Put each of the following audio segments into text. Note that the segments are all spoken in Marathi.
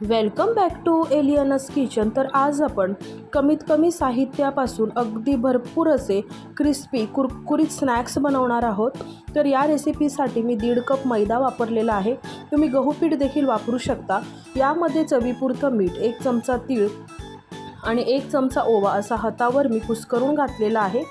Welcome back to aliens kitchen. तर आज आपण कमीत कमी साहित्यापासून अगदी भरपूर असे क्रिस्पी कुरकुरीत स्नॅक्स बनवणार आहोत. तर या रेसिपीसाठी मी दीड कप मैदा वापरलेला आहे. तुम्ही गहू पीठ देखील वापरू शकता. यामध्ये चवीपुरतं मीठ एक चमचा तीळ आणि एक चमचा ओवा असा हातावर मी कुस्करून घातलेला आहे.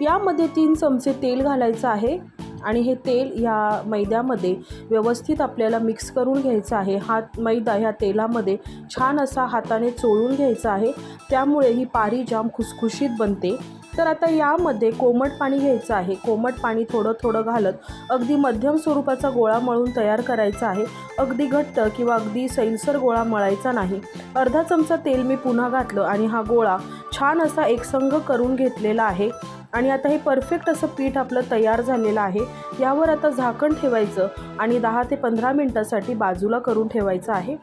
यामध्ये तीन चमचे तेल घालायचं आहे. आणि हे तेल ह्या मैद्यामध्ये व्यवस्थित आपल्याला मिक्स करून घ्यायचं आहे. हा मैदा ह्या तेलामध्ये छान असा हाताने चोळून घ्यायचा आहे. त्यामुळे ही पारी जाम खुसखुशीत बनते. तर आता यामध्ये कोमट पाणी घ्यायचं आहे. कोमट पाणी थोडं थोडं घालत अगदी मध्यम स्वरूपाचा गोळा मळून तयार करायचा आहे. अगदी घट्ट किंवा अगदी सैलसर गोळा मळायचा नाही. अर्धा चमचा तेल मी पुन्हा घातलं आणि हा गोळा छान असा एकसंग करून घेतलेला आहे. आणि आता हे परफेक्ट असं पीठ आपलं तयार झालेलं आहे. यावर आता झाकण ठेवायचं आणि दहा ते पंधरा मिनटासाठी बाजूला करून ठेवायचं आहे.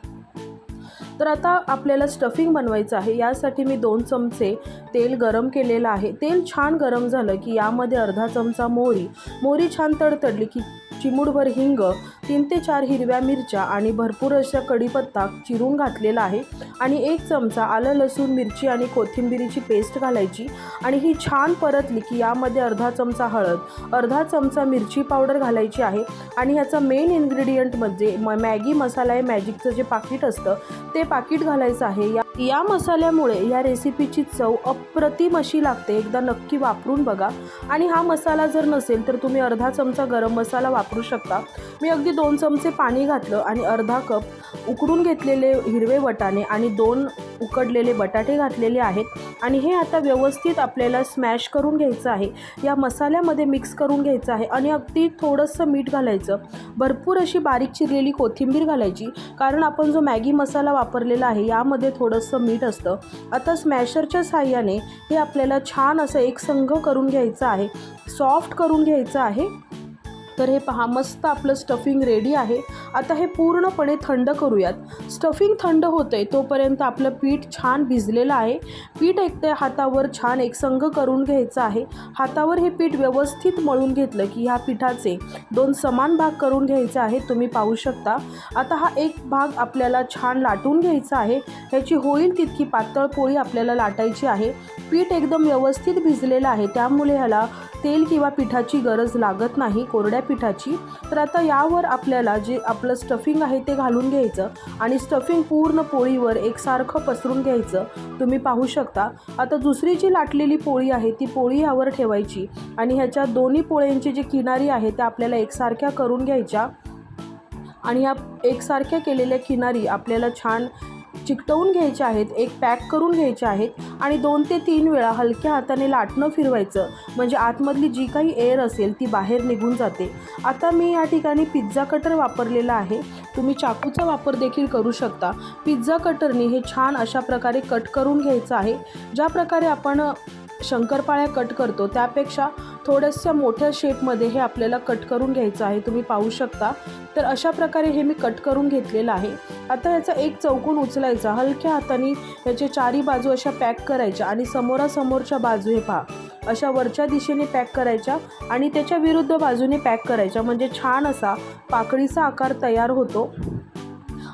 तर आता आपल्याला स्टफिंग बनवायचं आहे. यासाठी मी दोन चमचे तेल गरम केलेलं आहे. तेल छान गरम झालं की यामध्ये अर्धा चमचा मोहरी. मोहरी छान तडतडली की चिमूडभर हिंग तीन ते चार हिरव्या मिरच्या आणि भरपूर अशा कढीपत्ता चिरून घातलेला आहे. आणि एक चमचा आलं लसूण मिरची आणि कोथिंबिरीची पेस्ट घालायची. आणि ही छान परतली की यामध्ये अर्धा चमचा हळद अर्धा चमचा मिरची पावडर घालायची आहे. आणि ह्याचा मेन इन्ग्रेडियंट म्हणजे म मॅगी मसाला आहे मॅजिकचं जे पाकिट असतं ते पाकिट घालायचं आहे. या या मसाल्यामुळे या रेसिपीची चव अप्रतिम अशी लागते. एकदा नक्की वापरून बघा. आणि हा मसाला जर नसेल तर तुम्ही अर्धा चमचा गरम मसाला वापरू शकता. मी अगदी दोन चमचे पाणी घातलं आणि अर्धा कप उकडून घेतलेले हिरवे वटाणे आणि दोन उकडलेले बटाटे घातलेले आहेत. आणि हे आता व्यवस्थित आपल्याला स्मॅश करून घ्यायचं आहे. या मसाल्यामध्ये मिक्स करून घ्यायचं आहे आणि अगदी थोडंसं मीठ घालायचं. भरपूर अशी बारीक चिरलेली कोथिंबीर घालायची कारण आपण जो मॅगी मसाला वापरलेला आहे यामध्ये थोडंसं मीठ असतं. आता स्मॅशरच्या साह्याने हे आपल्याला छान असं एकसंघ करून घ्यायचं आहे. सॉफ्ट करून घ्यायचं आहे. तर हे पहा मस्त आपलं स्टफिंग रेडी आहे. आता हे पूर्णपणे थंड करूयात. स्टफिंग थंड होतं आहे तोपर्यंत आपलं पीठ छान भिजलेलं आहे. पीठ एक ते हातावर छान एकसंग करून घ्यायचं आहे. हातावर हे पीठ व्यवस्थित मळून घेतलं की ह्या पिठाचे दोन समान भाग करून घ्यायचे आहेत तुम्ही पाहू शकता. आता हा एक भाग आपल्याला छान लाटून घ्यायचा आहे. ह्याची होईल तितकी पातळ पोळी आपल्याला लाटायची आहे. पीठ एकदम व्यवस्थित भिजलेलं आहे त्यामुळे ह्याला तेल किंवा पिठाची गरज लागत नाही. कोरड्या पिठाची तर आता यावर आपल्याला जे आपलं स्टफिंग आहे ते घालून घ्यायचं आणि स्टफिंग पूर्ण पोळीवर एकसारखं पसरून घ्यायचं. तुम्ही पाहू शकता. आता दुसरी जी लाटलेली पोळी आहे ती पोळी यावर ठेवायची आणि ह्याच्या दोन्ही पोळ्यांची जी किनारी आहे त्या आपल्याला एकसारख्या करून घ्यायच्या. आणि या एकसारख्या केलेल्या किनारी आपल्याला छान चिकटवून घ्यायचे आहेत एक पॅक करून घ्यायचे आहेत आणि दोन ते तीन वेळा हलक्या हाताने लाटणं फिरवायचं. म्हणजे आतमधली जी काही एअर असेल ती बाहेर निघून जाते. आता मी या ठिकाणी पिझ्झा कटर वापरलेला आहे. तुम्ही चाकूचा वापर देखील करू शकता. पिझ्झा कटरने हे छान अशा प्रकारे कट करून घ्यायचं आहे. ज्या प्रकारे आपण शंकरपाळ्या कट करतो त्यापेक्षा थोड्याशा मोठ्या शेपमध्ये हे आपल्याला कट करून घ्यायचं आहे. तुम्ही पाहू शकता. तर अशा प्रकारे हे मी कट करून घेतलेलं आहे. आता याचा एक चौकोन उचलायचा. हलक्या हाताने याचे चारी बाजू अशा पॅक करायच्या आणि समोरासमोरच्या बाजू हे पहा. अशा वरच्या दिशेने पॅक करायच्या आणि त्याच्या विरुद्ध बाजूने पॅक करायच्या. म्हणजे छान असा पाकळीचा आकार तयार होतो.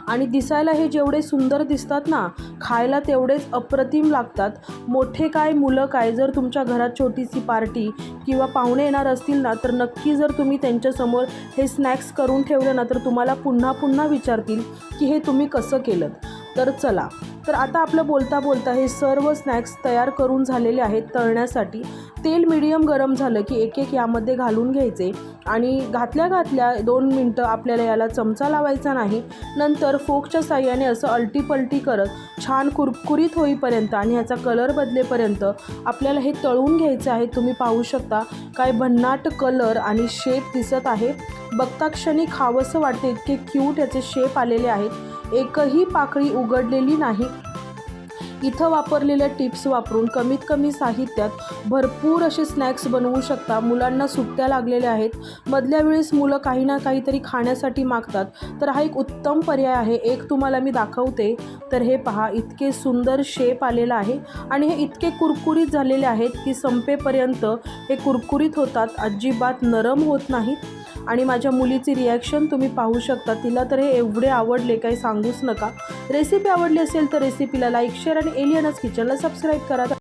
आणि दिसायला हे जेवढे सुंदर दिसतात ना खायला तेवढेच अप्रतिम लागतात. मोठे काय मुलं काय जर तुमच्या घरात छोटीशी पार्टी किंवा पाहुणे येणार असतील ना तर नक्की जर तुम्ही त्यांच्यासमोर हे स्नॅक्स करून ठेवले ना तर तुम्हाला पुन्हा पुन्हा विचारतील की हे तुम्ही कसं केलं तर चला तर आता आपलं बोलता बोलता हे सर्व स्नॅक्स तयार करून झालेले आहेत तळण्यासाठी. तेल मिडियम गरम झालं की एक एक यामध्ये घालून घ्यायचे आणि घातल्या घातल्या दोन मिनटं आपल्याला याला चमचा लावायचा नाही. नंतर फोकच्या साह्याने असं अलटीपलटी करत छान कुरकुरीत होईपर्यंत आणि ह्याचा कलर बदलेपर्यंत आपल्याला हे तळून घ्यायचं आहे. तुम्ही पाहू शकता काय भन्नाट कलर आणि शेप दिसत आहे. बघता क्षणी खावंसं वाटते इतके क्यूट याचे शेप आलेले आहेत. एकही पाकळी उघडलेली नाही. इथं वापरलेल्या टिप्स वापरून कमीत कमी साहित्यात भरपूर असे स्नॅक्स बनवू शकता. मुलांना सुट्ट्या लागलेल्या आहेत. मधल्या वेळेस मुलं काही ना काहीतरी खाण्यासाठी मागतात. तर हा एक उत्तम पर्याय आहे. एक तुम्हाला मी दाखवते. तर हे पहा इतके सुंदर शेप आलेला आहे. आणि हे इतके कुरकुरीत झालेले आहेत की संपेपर्यंत हे कुरकुरीत होतात. अजिबात नरम होत नाहीत. आणि माझ्या मुलीची रिॲक्शन तुम्ही पाहू शकता. तिला तर हे एवढे आवडले काही सांगूच नका. रेसिपी आवडली असेल तर रेसिपीला लाईक शेअर आणि एलियनस किचनला सबस्क्राईब करा.